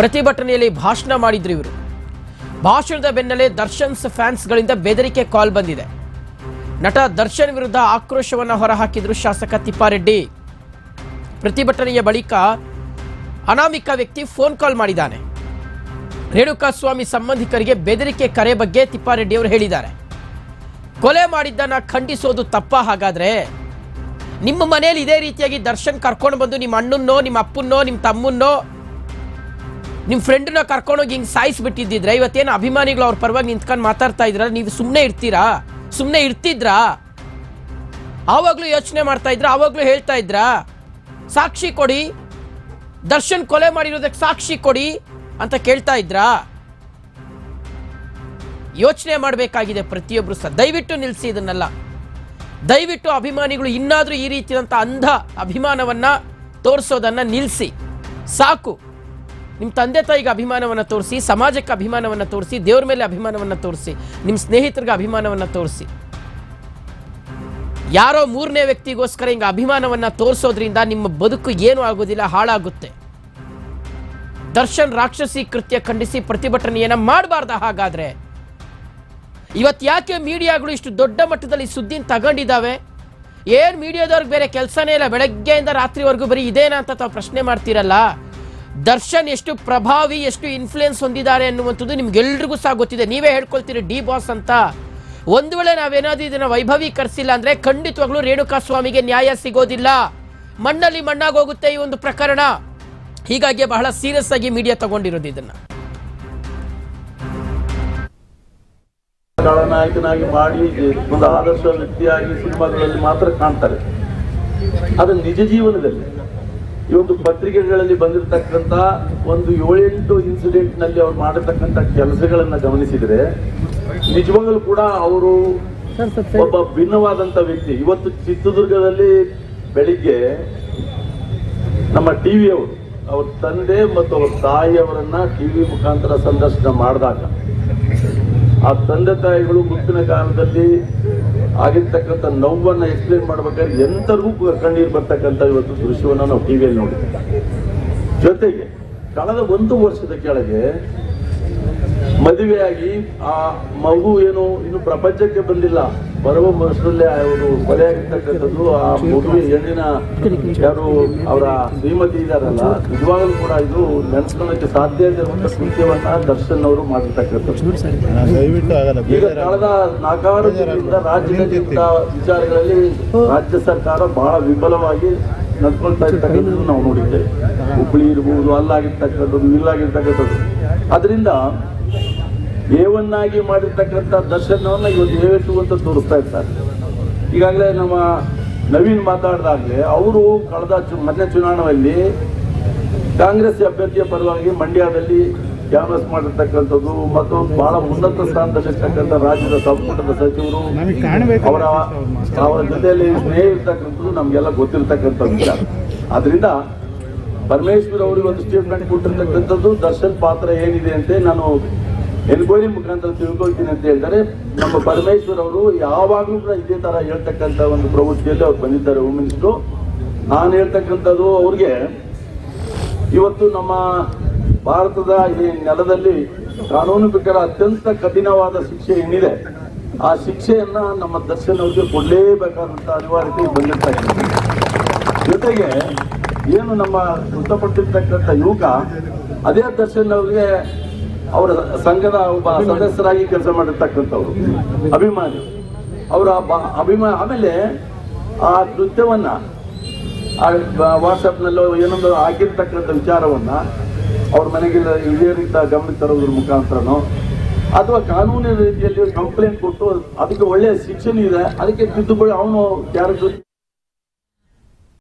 ಪ್ರತಿಭಟನೆಯಲ್ಲಿ ಭಾಷಣ ಮಾಡಿದ್ರು ಇವರು. ಭಾಷಣದ ಬೆನ್ನಲ್ಲೇ ದರ್ಶನ್ಸ್ ಫ್ಯಾನ್ಸ್ಗಳಿಂದ ಬೆದರಿಕೆ ಕಾಲ್ ಬಂದಿದೆ. ನಟ ದರ್ಶನ್ ವಿರುದ್ಧ ಆಕ್ರೋಶವನ್ನು ಹೊರಹಾಕಿದ್ರು ಶಾಸಕ ತಿಪ್ಪಾರೆಡ್ಡಿ. ಪ್ರತಿಭಟನೆಯ ಬಳಿಕ ಅನಾಮಿಕ ವ್ಯಕ್ತಿ ಫೋನ್ ಕಾಲ್ ಮಾಡಿದ್ದಾನೆ. ರೇಣುಕಾಸ್ವಾಮಿ ಸಂಬಂಧಿಕರಿಗೆ ಬೆದರಿಕೆ ಕರೆ ಬಗ್ಗೆ ತಿಪ್ಪಾರೆಡ್ಡಿ ಅವರು ಹೇಳಿದ್ದಾರೆ. ಕೊಲೆ ಮಾಡಿದ್ದನ್ನು ಖಂಡಿಸೋದು ತಪ್ಪ ಹಾಗಾದ್ರೆ? ನಿಮ್ಮ ಮನೆಯಲ್ಲಿ ಇದೇ ರೀತಿಯಾಗಿ ದರ್ಶನ್ ಕರ್ಕೊಂಡು ಬಂದು ನಿಮ್ಮ ಅಣ್ಣನ್ನೋ ನಿಮ್ಮ ಅಪ್ಪನ್ನೋ ನಿಮ್ಮ ತಮ್ಮನ್ನೋ ನಿಮ್ಮ ಫ್ರೆಂಡ್ನ ಕರ್ಕೊಂಡೋಗಿ ಹಿಂಗೆ ಸಾಯಿಸ್ಬಿಟ್ಟಿದ್ದಿದ್ರೆ, ಇವತ್ತೇನು ಅಭಿಮಾನಿಗಳು ಅವ್ರ ಪರವಾಗಿ ನಿಂತ್ಕೊಂಡು ಮಾತಾಡ್ತಾ ಇದ್ರ? ನೀವು ಸುಮ್ಮನೆ ಇರ್ತೀರಾ? ಸುಮ್ಮನೆ ಇರ್ತಿದ್ರಾ? ಆವಾಗಲೂ ಯೋಚನೆ ಮಾಡ್ತಾ ಇದ್ರ? ಆವಾಗಲೂ ಹೇಳ್ತಾ ಇದ್ರಾ? ಸಾಕ್ಷಿ ಕೊಡಿ. ದರ್ಶನ್ ಕೊಲೆ ಮಾಡಿರೋದಕ್ಕೆ ಸಾಕ್ಷಿ ಕೊಡಿ ಅಂತ ಕೇಳ್ತಾ ಇದ್ರಾ? ಯೋಚನೆ ಮಾಡಬೇಕಾಗಿದೆ ಪ್ರತಿಯೊಬ್ಬರು ಸಹ. ದಯವಿಟ್ಟು ನಿಲ್ಲಿಸಿ ಇದನ್ನೆಲ್ಲ. ದಯವಿಟ್ಟು ಅಭಿಮಾನಿಗಳು ಇನ್ನಾದರೂ ಈ ರೀತಿಯಾದಂಥ ಅಂಧ ಅಭಿಮಾನವನ್ನ ತೋರಿಸೋದನ್ನ ನಿಲ್ಲಿಸಿ ಸಾಕು. ನಿಮ್ಮ ತಂದೆ ತಾಯಿಗೆ ಅಭಿಮಾನವನ್ನು ತೋರಿಸಿ, ಸಮಾಜಕ್ಕೆ ಅಭಿಮಾನವನ್ನು ತೋರಿಸಿ, ದೇವ್ರ ಮೇಲೆ ಅಭಿಮಾನವನ್ನು ತೋರಿಸಿ ನಿಮ್ಮ ಸ್ನೇಹಿತರಿಗೆ ಅಭಿಮಾನವನ್ನು ತೋರಿಸಿ. ಯಾರೋ ಮೂರನೇ ವ್ಯಕ್ತಿಗೋಸ್ಕರ ಹಿಂಗೆ ಅಭಿಮಾನವನ್ನ ತೋರಿಸೋದ್ರಿಂದ ನಿಮ್ಮ ಬದುಕು ಏನೂ ಆಗೋದಿಲ್ಲ, ಹಾಳಾಗುತ್ತೆ. ದರ್ಶನ್ ರಾಕ್ಷಸಿ ಕೃತ್ಯ ಖಂಡಿಸಿ ಪ್ರತಿಭಟನೆಯನ್ನು ಮಾಡಬಾರ್ದ ಹಾಗಾದ್ರೆ. ಇವತ್ತು ಯಾಕೆ ಮೀಡಿಯಾಗಳು ಇಷ್ಟು ದೊಡ್ಡ ಮಟ್ಟದಲ್ಲಿ ಸುದ್ದಿನ ತಗೊಂಡಿದ್ದಾವೆ ಏನ್ ಮೀಡಿಯಾದವ್ರಿಗೆ ಬೇರೆ ಕೆಲಸನೇ ಇಲ್ಲ, ಬೆಳಗ್ಗೆಯಿಂದ ರಾತ್ರಿವರೆಗೂ ಬರೀ ಇದೇನಾ ಅಂತ ತಾವು ಪ್ರಶ್ನೆ ಮಾಡ್ತೀರಲ್ಲ? ದರ್ಶನ್ ಎಷ್ಟು ಪ್ರಭಾವಿ, ಎಷ್ಟು ಇನ್ಫ್ಲುಯೆನ್ಸ್ ಹೊಂದಿದ್ದಾರೆ ಅನ್ನುವಂಥದ್ದು ನಿಮ್ಗೆಲ್ರಿಗೂ ಸಹ ಗೊತ್ತಿದೆ. ನೀವೇ ಹೇಳ್ಕೊಳ್ತೀರಿ ಡಿ ಬಾಸ್ ಅಂತ. ಒಂದು ವೇಳೆ ನಾವೇನಾದ್ರೂ ಇದನ್ನು ವೈಭವೀಕರಿಸಿಲ್ಲ ಅಂದರೆ ಖಂಡಿತವಾಗ್ಲೂ ರೇಣುಕಾ ಸ್ವಾಮಿಗೆ ನ್ಯಾಯ ಸಿಗೋದಿಲ್ಲ. ಮಣ್ಣಲ್ಲಿ ಮಣ್ಣಾಗೋಗುತ್ತೆ ಈ ಒಂದು ಪ್ರಕರಣ. ಹೀಗಾಗಿ ಬಹಳ ಸೀರಿಯಸ್ ಆಗಿ ಮೀಡಿಯಾ ತಗೊಂಡಿರೋದು ಇದನ್ನ. ನಾಯಕನಾಗಿ ಮಾಡಿ, ಒಂದು ಆದರ್ಶ ವ್ಯಕ್ತಿಯಾಗಿ ಸಿನಿಮಾಗಳಲ್ಲಿ ಮಾತ್ರ ಕಾಣ್ತಾರೆ. ಅದು ನಿಜ ಜೀವನದಲ್ಲಿ. ಇವತ್ತು ಪತ್ರಿಕೆಗಳಲ್ಲಿ ಬಂದಿರತಕ್ಕಂಥ ಒಂದು ಏಳೆಂಟು ಇನ್ಸಿಡೆಂಟ್ನಲ್ಲಿ ಅವ್ರು ಮಾಡಿರ್ತಕ್ಕಂಥ ಕೆಲಸಗಳನ್ನ ಗಮನಿಸಿದರೆ, ನಿಜವಾಗಲೂ ಕೂಡ ಅವರು ಒಬ್ಬ ಭಿನ್ನವಾದಂಥ ವ್ಯಕ್ತಿ. ಇವತ್ತು ಚಿತ್ರದುರ್ಗದಲ್ಲಿ ಬೆಳಿಗ್ಗೆ ನಮ್ಮ ಟಿವಿ ಅವರು, ಅವ್ರ ತಂದೆ ಮತ್ತು ಅವ್ರ ತಾಯಿಯವರನ್ನ ಟಿವಿ ಮುಖಾಂತರ ಸಂದರ್ಶನ ಮಾಡಿದಾಗ, ಆ ತಂದೆ ತಾಯಿಗಳು ಮುಂದಿನ ಕಾಲದಲ್ಲಿ ಆಗಿರ್ತಕ್ಕಂಥ ನೋವನ್ನು ಎಕ್ಸ್ಪ್ಲೇನ್ ಮಾಡ್ಬೇಕಾದ್ರೆ ಎಂತರಿಗೂ ಕೂಡ ಕಣ್ಣೀರು ಬರ್ತಕ್ಕಂಥ ಇವತ್ತು ದೃಶ್ಯವನ್ನು ನಾವು ಟಿವಿಯಲ್ಲಿ ನೋಡಿದ್ದೇವೆ ಜೊತೆಗೆ ಕಳೆದ ಒಂದು ವರ್ಷದ ಕೆಳಗೆ ಮದುವೆಯಾಗಿ ಆ ಮಗು ಏನು, ಇನ್ನು ಪ್ರಪಂಚಕ್ಕೆ ಬಂದಿಲ್ಲ. ಬರುವ ವರ್ಷದಲ್ಲೇ ಅವರು ಕೊಲೆಯಾಗಿರ್ತಕ್ಕಂಥದ್ದು ಆ ಮಗುವಿನ ಹೆಣ್ಣಿನ ಯಾರು ಅವರ ಶ್ರೀಮತಿ ಇದಾರಲ್ಲ ನಿಜವಾಗಲೂ ಕೂಡ ಇದು ನೆನೆಸ್ಕೊಳ್ಳೋಕೆ ಸಾಧ್ಯ ಇರುವಂತ ಕೃತ್ಯವನ್ನ ದರ್ಶನ್ ಅವರು ಮಾಡಿರ್ತಕ್ಕಂಥದ್ದು. ಈಗ ಕಳೆದ ನಾಲ್ಕಾರು ದಿನದಿಂದ ರಾಜ್ಯದಲ್ಲಿ ವಿಚಾರಗಳಲ್ಲಿ ರಾಜ್ಯ ಸರ್ಕಾರ ಬಹಳ ವಿಫಲವಾಗಿ ನಡ್ಕೊಳ್ತಾ ಇರ್ತಕ್ಕಂಥದ್ದು ನಾವು ನೋಡಿದ್ದೇವೆ ಹುಬ್ಬಳ್ಳಿ ಇರ್ಬೋದು ಅಲ್ಲಾಗಿರ್ತಕ್ಕಂಥದ್ದು ಇಲ್ಲಾಗಿರ್ತಕ್ಕಂಥದ್ದು. ಅದರಿಂದ ಏವನ್ನಾಗಿ ಮಾಡಿರ್ತಕ್ಕಂಥ ದರ್ಶನವನ್ನ ಇವತ್ತು ದೇವೇಶು ಅಂತ ತೋರಿಸ್ತಾ ಇರ್ತಾರೆ. ಈಗಾಗಲೇ ನಮ್ಮ ನವೀನ್ ಮಾತಾಡಿದಾಗಲೇ ಅವರು ಕಳೆದ ಚು- ಮೊನ್ನೆ ಚುನಾವಣೆಯಲ್ಲಿ ಕಾಂಗ್ರೆಸ್ ಅಭ್ಯರ್ಥಿಯ ಪರವಾಗಿ ಮಂಡ್ಯದಲ್ಲಿ ಕ್ಯಾನ್ವಸ್ ಮಾಡಿರ್ತಕ್ಕಂಥದ್ದು ಮತ್ತು ಬಹಳ ಉನ್ನತ ಸ್ಥಾನದಲ್ಲಿರ್ತಕ್ಕಂಥ ರಾಜ್ಯದ ಸಂಪುಟದ ಸಚಿವರು ಅವರ ಅವರ ಜೊತೆಯಲ್ಲಿ ಸ್ನೇಹ ಇರ್ತಕ್ಕಂಥದ್ದು ನಮಗೆಲ್ಲ ಗೊತ್ತಿರ್ತಕ್ಕಂಥ ವಿಚಾರ ಆದ್ರಿಂದ ಪರಮೇಶ್ವರ್ ಅವರಿಗೆ ಒಂದು ಸ್ಟೇಟ್ಮೆಂಟ್ ಕೊಟ್ಟಿರ್ತಕ್ಕಂಥದ್ದು ದರ್ಶನ್ ಪಾತ್ರ ಏನಿದೆ ಅಂತ ನಾನು ಎನ್ಕ್ವೈರಿ ಮುಖಾಂತರ ತಿಳ್ಕೊಳ್ತೀನಿ ಅಂತ ಹೇಳಿದರೆ ನಮ್ಮ ಪರಮೇಶ್ವರ್ ಅವರು ಯಾವಾಗಲೂ ಕೂಡ ಇದೇ ತರ ಹೇಳ್ತಕ್ಕಂಥ ಒಂದು ಪ್ರವೃತ್ತಿಯಲ್ಲಿ ಅವ್ರು ಬಂದಿದ್ದಾರೆ ಹೋಮ್ ಮಿನಿಸ್ಟ್ರು ನಾನು ಹೇಳ್ತಕ್ಕಂಥದ್ದು ಅವ್ರಿಗೆ, ಇವತ್ತು ನಮ್ಮ ಭಾರತದ ಈ ನೆಲದಲ್ಲಿ ಕಾನೂನು ಪ್ರಕಾರ ಅತ್ಯಂತ ಕಠಿಣವಾದ ಶಿಕ್ಷೆ ಏನಿದೆ, ಆ ಶಿಕ್ಷೆಯನ್ನ ನಮ್ಮ ದರ್ಶನ್ ಅವರಿಗೆ ಕೊಡಲೇಬೇಕಾದಂತ ಅನಿವಾರ್ಯತೆ ಬಂದಿರ್ತಕ್ಕಂಥ ಜೊತೆಗೆ ಏನು ನಮ್ಮ ಮೃತಪಟ್ಟಿರ್ತಕ್ಕಂಥ ಯುವಕ, ಅದೇ ದರ್ಶನ್ ಅವರಿಗೆ ಅವರ ಸಂಘದ ಒಬ್ಬ ಸದಸ್ಯರಾಗಿ ಕೆಲಸ ಮಾಡಿರ್ತಕ್ಕಂಥವ್ರು. ಅಭಿಮಾನಿ. ಅವರ ಅಭಿಮಾನ, ಆಮೇಲೆ ಆ ಕೃತ್ಯವನ್ನ ವಾಟ್ಸಪ್ನಲ್ಲೋ ಏನೊಂದು ಆಗಿರ್ತಕ್ಕಂಥ ವಿಚಾರವನ್ನ ಅವ್ರ ಮನೆಗೆ ರೀತಿಯ ಗಮನ ತರೋದ್ರ ಮುಖಾಂತರನೋ, ಅಥವಾ ಕಾನೂನಿನ ರೀತಿಯಲ್ಲಿ ಕಂಪ್ಲೇಂಟ್ ಕೊಟ್ಟು ಅದಕ್ಕೆ ಒಳ್ಳೆಯ ಶಿಕ್ಷಣ ಇದೆ, ಅದಕ್ಕೆ ತಿದ್ದುಪಡಿ ಅವನು ಯಾರ